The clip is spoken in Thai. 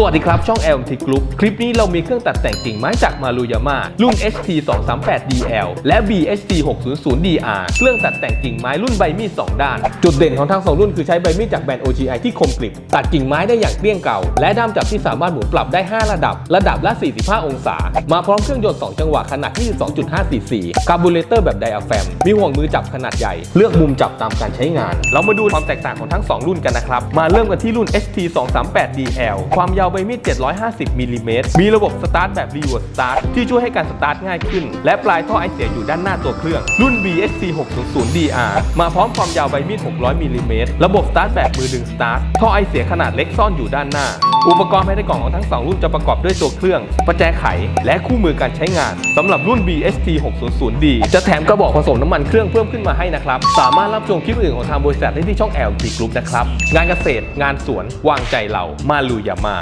สวัสดีครับ ช่อง LMT Group คลิปนี้เรามีเครื่องตัดแต่งกิ่งไม้จากมารุยาม่ารุ่น HT 238 DL และ BHT 600 DR เครื่องตัดแต่งกิ่งไม้รุ่นใบมีด 2 ด้าน จุดเด่นของทั้ง2รุ่นคือใช้ใบมีดจากแบรนด์ OGI ที่คมกริบ ตัดกิ่งไม้ได้อย่างเกลี้ยงเก่า และด้ามจับที่สามารถหมุนปรับได้ 5 ระดับ ระดับละ 45 องศา มาพร้อมเครื่องยนต์ 2 จังหวะขนาด 22.5 cc คาร์บูเรเตอร์แบบไดอะแฟมมีห่วงมือจับขนาดใหญ่ เลือกมุมจับตามการใช้งาน เรามาดูความแตกต่างของทั้ง 2 รุ่นกันนะครับมาเริ่มกันที่รุ่น HT 238 DL ความยาววใบมีด 750มิลลิเมตรมีระบบสตาร์ทแบบ reverse start ที่ช่วยให้การสตาร์ทง่ายขึ้น และปลายท่อไอเสียอยู่ด้านหน้าตัวเครื่อง รุ่น BHT 600 DR มาพร้อมความยาวใบมีด 600มิลลิเมตรระบบสตาร์ทแบบมือดึงสตาร์ทท่อไอเสียขนาดเล็กซ่อนอยู่ด้านหน้า อุปกรณ์ภายในกล่องของทั้ง 2 รุ่นจะประกอบด้วยตัวเครื่อง ประแจไข และคู่มือการใช้งานสำหรับรุ่น BHT 600D จะแถมกระบอกผสมน้ำมันเครื่องเพิ่มขึ้นมาให้นะครับ สามารถรับชมคลิปอื่นของทางบริษัทได้ที่ช่อง LT Group นะครับ งานเกษตร งานสวน วางใจเรา มาลูยามา